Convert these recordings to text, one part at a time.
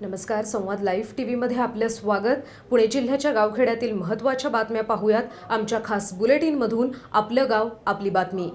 नमस्कार संवाद live T व्हीमध्ये आपलं स्वागत. पुणे जिल्ह्याच्या गावखेड्यातील महत्त्वाच्या बातम्या पाहूयात. आमच्या खास बुलेटिनमधून आपलं गाव आपली बातमी.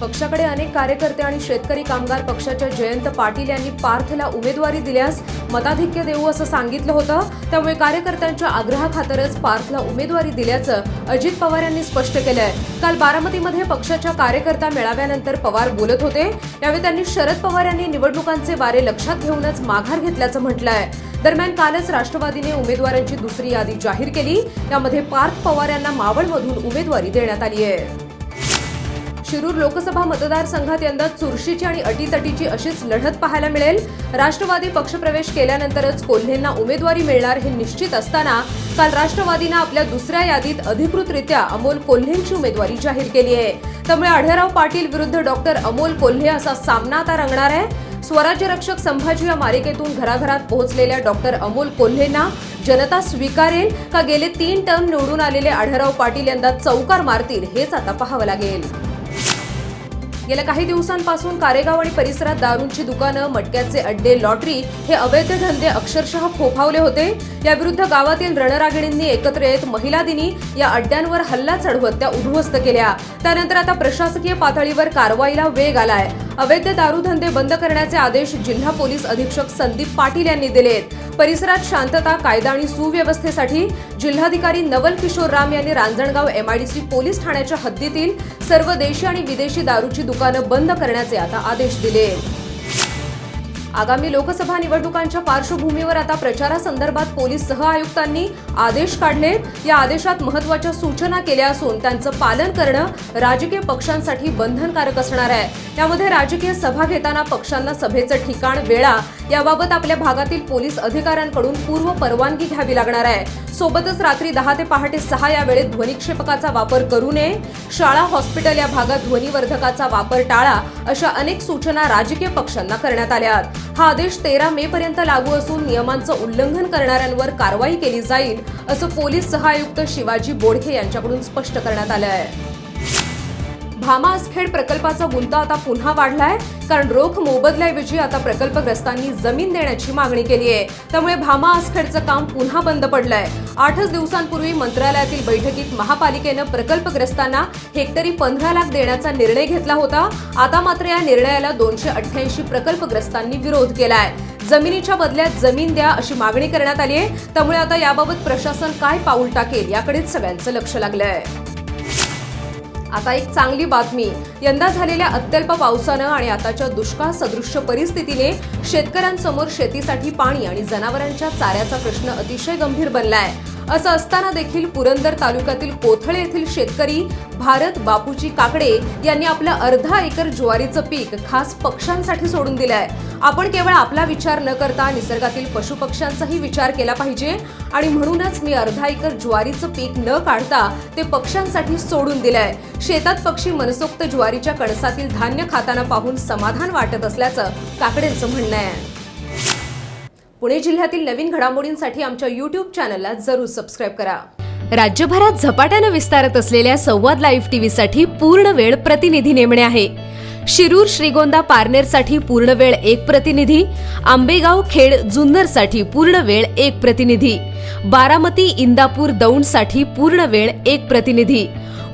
पक्षाकडे अनेक कार्यकर्ते आणि शेतकरी कामगार पक्षाच्या जयंत पाटील यांनी पार्थला उमेदवारी दिल्यास मताधिक्य देऊ असं सांगितलं होतं. त्यामुळे कार्यकर्त्यांच्या आग्रहाखातरच पार्थला उमेदवारी दिल्याचं अजित पवार यांनी स्पष्ट केलंय. काल बारामतीमध्ये पक्षाच्या कार्यकर्ता मेळाव्यानंतर पवार बोलत होते. यावेळी त्यांनी शरद पवार यांनी निवडणुकांचे वारे लक्षात घेऊनच माघार घेतल्याचं म्हटलंय. दरम्यान कालच राष्ट्रवादीने उमेदवारांची दुसरी यादी जाहीर केली. त्यामध्ये पार्थ पवार यांना मावळमधून उमेदवारी देण्यात आली आहे शिरूर लोकसभा मतदारसंघात यंदा चुरशीची आणि अटीतटीची अशीच लढत पाहायला मिळेल. राष्ट्रवादी पक्षप्रवेश केल्यानंतरच कोल्हेंना उमेदवारी मिळणार हे निश्चित असताना काल राष्ट्रवादीनं आपल्या दुसऱ्या यादीत अधिकृतरित्या अमोल कोल्हेंची उमेदवारी जाहीर केली आहे. त्यामुळे आढळराव पाटील विरुद्ध डॉक्टर अमोल कोल्हे असा सामना आता रंगणार आहे. स्वराज्य रक्षक संभाजी या मालिकेतून घराघरात पोहोचलेल्या डॉक्टर अमोल कोल्हेंना जनता स्वीकारेल का गेले तीन टर्म निवडून आलेले आढळराव पाटील यंदा चौकार मारतील हेच आता पाहावं लागेल. गेल्या काही दिवसांपासून कारेगाव आणि परिसरात दारूंची दुकानं मटक्याचे अड्डे लॉटरी हे अवैध धंदे अक्षरशः फोफावले होते. याविरुद्ध गावातील रणरागिणींनी एकत्र येत महिला दिनी या अड्ड्यांवर हल्ला चढवत त्या उद्ध्वस्त केल्या. त्यानंतर आता प्रशासकीय पातळीवर कारवाईला वेग आलाय. अवैध दारू धंदे बंद करण्याचे आदेश जिल्हा पोलीस अधीक्षक संदीप पाटील यांनी दिलेत. परिसरात शांतता कायदा आणि सुव्यवस्थेसाठी जिल्हाधिकारी नवल किशोर राम यांनी रांजणगाव एमआयडीसी पोलीस ठाण्याच्या हद्दीतील सर्व देशी आणि विदेशी दारूची दुकानं बंद करण्याचे आता आदेश दिले. आगामी लोकसभा निवडणुकांच्या पार्श्वभूमीवर आता प्रचारासंदर्भात पोलीस सह आयुक्तांनी आदेश काढले. या आदेशात महत्त्वाच्या सूचना केल्या असून त्यांचं पालन करणं राजकीय पक्षांसाठी बंधनकारक असणार आहे. त्यामध्ये राजकीय सभा घेताना पक्षांना सभेचं ठिकाण वेळा याबाबत आपल्या भागातील पोलीस अधिकाऱ्यांकडून पूर्व परवानगी घ्यावी लागणार आहे. सोबतच रात्री दहा ते पहाटे सहा या वेळेत ध्वनिक्षेपकाचा वापर करू नये. शाळा हॉस्पिटल या भागात ध्वनिवर्धकाचा वापर टाळा अशा अनेक सूचना राजकीय पक्षांना करण्यात आल्या हा आदेश तेरा मे पर्यंत लागू असून नियमांचं उल्लंघन करणाऱ्यांवर कारवाई केली जाईल असं पोलीस सहआयुक्त शिवाजी बोडखे यांच्याकडून स्पष्ट करण्यात आलं आहे. भामासखेड प्रकल्पाचा गुंता आता पुन्हा वाढलाय कारण रोख मोबदल्याऐवजी आता प्रकल्पग्रस्तांनी जमीन देण्याची मागणी केली आहे. त्यामुळे भामा आसखेडचं काम पुन्हा बंद पडलंय. आठच दिवसांपूर्वी मंत्रालयातील बैठकीत महापालिकेनं प्रकल्पग्रस्तांना हेक्टरी पंधरा लाख देण्याचा निर्णय घेतला होता. आता मात्र या निर्णयाला दोनशे अठ्ठ्याऐंशी प्रकल्पग्रस्तांनी विरोध केलाय. जमिनीच्या बदल्यात जमीन द्या अशी मागणी करण्यात आली आहे. त्यामुळे आता याबाबत प्रशासन काय पाऊल टाकेल याकडेच सगळ्यांचं लक्ष लागलंय. आता एक चांगली बातमी. यंदा झालेल्या अत्यल्प पावसानं आणि आताच्या दुष्काळ सदृश्य परिस्थितीने शेतकऱ्यांसमोर शेतीसाठी पाणी आणि जनावरांच्या चाऱ्याचा प्रश्न अतिशय गंभीर बनलाय. असं असताना देखील पुरंदर तालुक्यातील कोथळे येथील शेतकरी भारत बापूजी काकडे यांनी आपलं अर्धा एकर ज्वारीचं पीक खास पक्ष्यांसाठी सोडून दिलं आहे आपण केवळ आपला विचार न करता निसर्गातील पशुपक्ष्यांचाही विचार केला पाहिजे आणि म्हणूनच मी अर्धा एकर ज्वारीचं पीक न काढता ते पक्ष्यांसाठी सोडून दिलंय. शेतात पक्षी मनसोक्त ज्वारीच्या कणसातील धान्य खाताना पाहून समाधान वाटत असल्याचं काकडेंचं म्हणणं आहे. पुणे जिल्ह्यातील नवीन घडामोडींसाठी आमच्या यूट्यूब चॅनलला जरूर सबस्क्राईब करा. राज्यभरात झपाट्यानं विस्तारत असलेल्या संवाद लाईव्ह टीव्हीसाठी पूर्ण वेळ प्रतिनिधी नेमणे आहे. शिरूर श्रीगोंदा पारनेरसाठी पूर्ण वेळ एक प्रतिनिधी आंबेगाव खेड जुन्नरसाठी पूर्ण वेळ एक प्रतिनिधी बारामती इंदापूर दौंडसाठी पूर्ण वेळ एक प्रतिनिधी